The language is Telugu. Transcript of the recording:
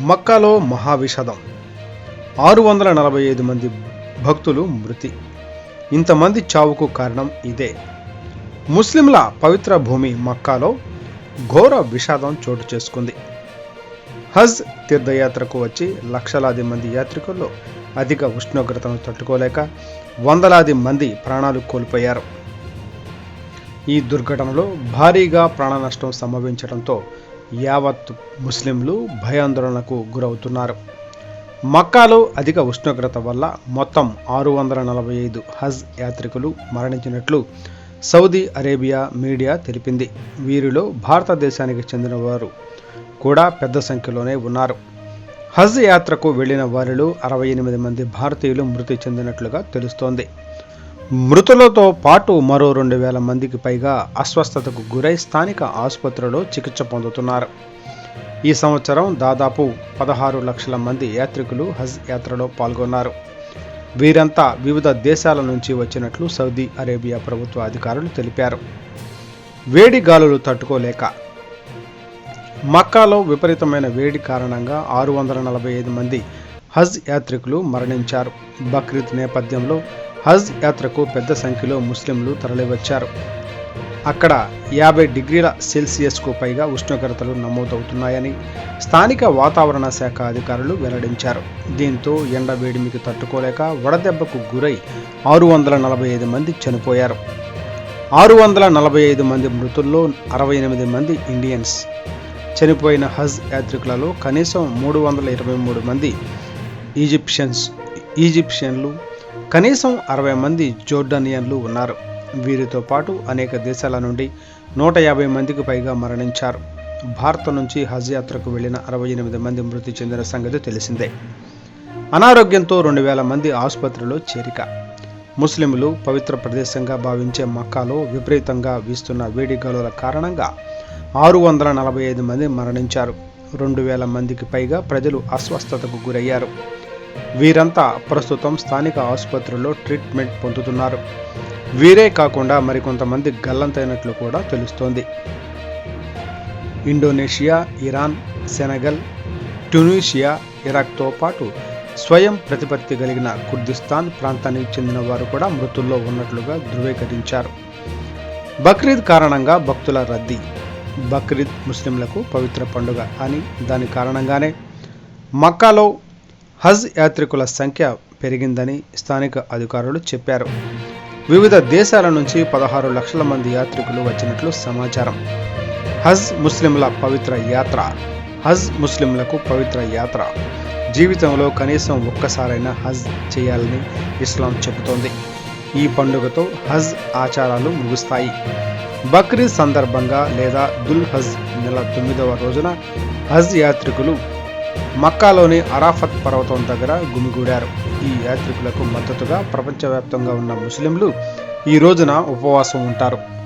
మక్కాలో మహావిషాదం. ఆరు వందల నలభై ఐదు మంది భక్తులు మృతి. ఇంతమంది చావుకు కారణం ఇదే. ముస్లింల పవిత్ర భూమి మక్కాలో ఘోర విషాదం చోటు చేసుకుంది. హజ్ తీర్థయాత్రకు వచ్చి లక్షలాది మంది యాత్రికుల్లో అధిక ఉష్ణోగ్రతను తట్టుకోలేక వందలాది మంది ప్రాణాలు కోల్పోయారు. ఈ దుర్ఘటనలో భారీగా ప్రాణ నష్టం సంభవించడంతో యావత్ ముస్లింలు భయాందోళనకు గురవుతున్నారు. మక్కాలో అధిక ఉష్ణోగ్రత వల్ల మొత్తం ఆరు వందల నలభై ఐదు హజ్ యాత్రికులు మరణించినట్లు సౌదీ అరేబియా మీడియా తెలిపింది. వీరిలో భారతదేశానికి చెందిన వారు కూడా పెద్ద సంఖ్యలోనే ఉన్నారు. హజ్ యాత్రకు వెళ్ళిన వారిలో అరవై ఎనిమిది మంది భారతీయులు మృతి చెందినట్లుగా తెలుస్తోంది. మృతులతో పాటు మరో రెండు వేల మందికి పైగా అస్వస్థతకు గురై స్థానిక ఆసుపత్రిలో చికిత్స పొందుతున్నారు. ఈ సంవత్సరం దాదాపు పదహారు లక్షల మంది యాత్రికులు హజ్ యాత్రలో పాల్గొన్నారు. వీరంతా వివిధ దేశాల నుంచి వచ్చినట్లు సౌదీ అరేబియా ప్రభుత్వ అధికారులు తెలిపారు. వేడి గాలులు తట్టుకోలేక మక్కాలో విపరీతమైన వేడి కారణంగా ఆరు వందల నలభై ఐదు మంది హజ్ యాత్రికులు మరణించారు. బక్రీద్ నేపథ్యంలో హజ్ యాత్రకు పెద్ద సంఖ్యలో ముస్లింలు తరలివచ్చారు. అక్కడ యాభై డిగ్రీల సెల్సియస్కు పైగా ఉష్ణోగ్రతలు నమోదవుతున్నాయని స్థానిక వాతావరణ శాఖ అధికారులు వెల్లడించారు. దీంతో ఎండ వేడిమికి తట్టుకోలేక వడదెబ్బకు గురై ఆరు వందల నలభై ఐదు మంది చనిపోయారు. ఆరు వందల నలభై ఐదు మంది మృతుల్లో అరవై ఎనిమిది మంది ఇండియన్స్. చనిపోయిన హజ్ యాత్రికులలో కనీసం మూడు వందల ఇరవై మూడు మంది ఈజిప్షియన్స్ ఈజిప్షియన్లు కనీసం అరవై మంది జోర్డానియన్లు ఉన్నారు. వీరితో పాటు అనేక దేశాల నుండి నూట యాభై మందికి పైగా మరణించారు. భారత్ నుంచి హజ్ యాత్రకు వెళ్ళిన అరవై ఎనిమిది మంది మృతి చెందిన సంగతి తెలిసిందే. అనారోగ్యంతో రెండు వేల మంది ఆసుపత్రిలో చేరిక. ముస్లింలు పవిత్ర ప్రదేశంగా భావించే మక్కాలో విపరీతంగా వీస్తున్న వేడిగాలుల కారణంగా ఆరు వందల నలభై ఐదు మంది మరణించారు. రెండు వేల మందికి పైగా ప్రజలు అస్వస్థతకు గురయ్యారు. వీరంతా ప్రస్తుతం స్థానిక ఆసుపత్రుల్లో ట్రీట్మెంట్ పొందుతున్నారు. వీరే కాకుండా మరికొంతమంది గల్లంతైనట్లు కూడా తెలుస్తోంది. ఇండోనేషియా ఇరాన్ సెనగల్ ట్యునీషియా ఇరాక్తో పాటు స్వయం ప్రతిపత్తి కలిగిన కుర్దిస్తాన్ ప్రాంతానికి చెందిన వారు కూడా మృతుల్లో ఉన్నట్లుగా ధృవీకరించారు. బక్రీద్ కారణంగా భక్తుల రద్దీ బక్రీద్ ముస్లింలకు పవిత్ర పండుగ అని దాని కారణంగానే మక్కాలో హజ్ యాత్రికుల సంఖ్య పెరిగిందని స్థానిక అధికారులు చెప్పారు. వివిధ దేశాల నుంచి పదహారు లక్షల మంది యాత్రికులు వచ్చినట్లు సమాచారం. హజ్ ముస్లింల పవిత్ర యాత్ర హజ్ ముస్లింలకు పవిత్ర యాత్ర. జీవితంలో కనీసం ఒక్కసారైనా హజ్ చేయాలని ఇస్లాం చెబుతోంది. ఈ పండుగతో హజ్ ఆచారాలు ముగుస్తాయి. బక్రీద్ సందర్భంగా లేదా దుల్ హజ్ నెల తొమ్మిదవ రోజున హజ్ యాత్రికులు మక్కాలోని అరాఫత్ పర్వతం దగ్గర గుమిగూడారు. ఈ యాత్రికులకు మద్దతుగా ప్రపంచవ్యాప్తంగా ఉన్న ముస్లింలు ఈ రోజున ఉపవాసం ఉంటారు.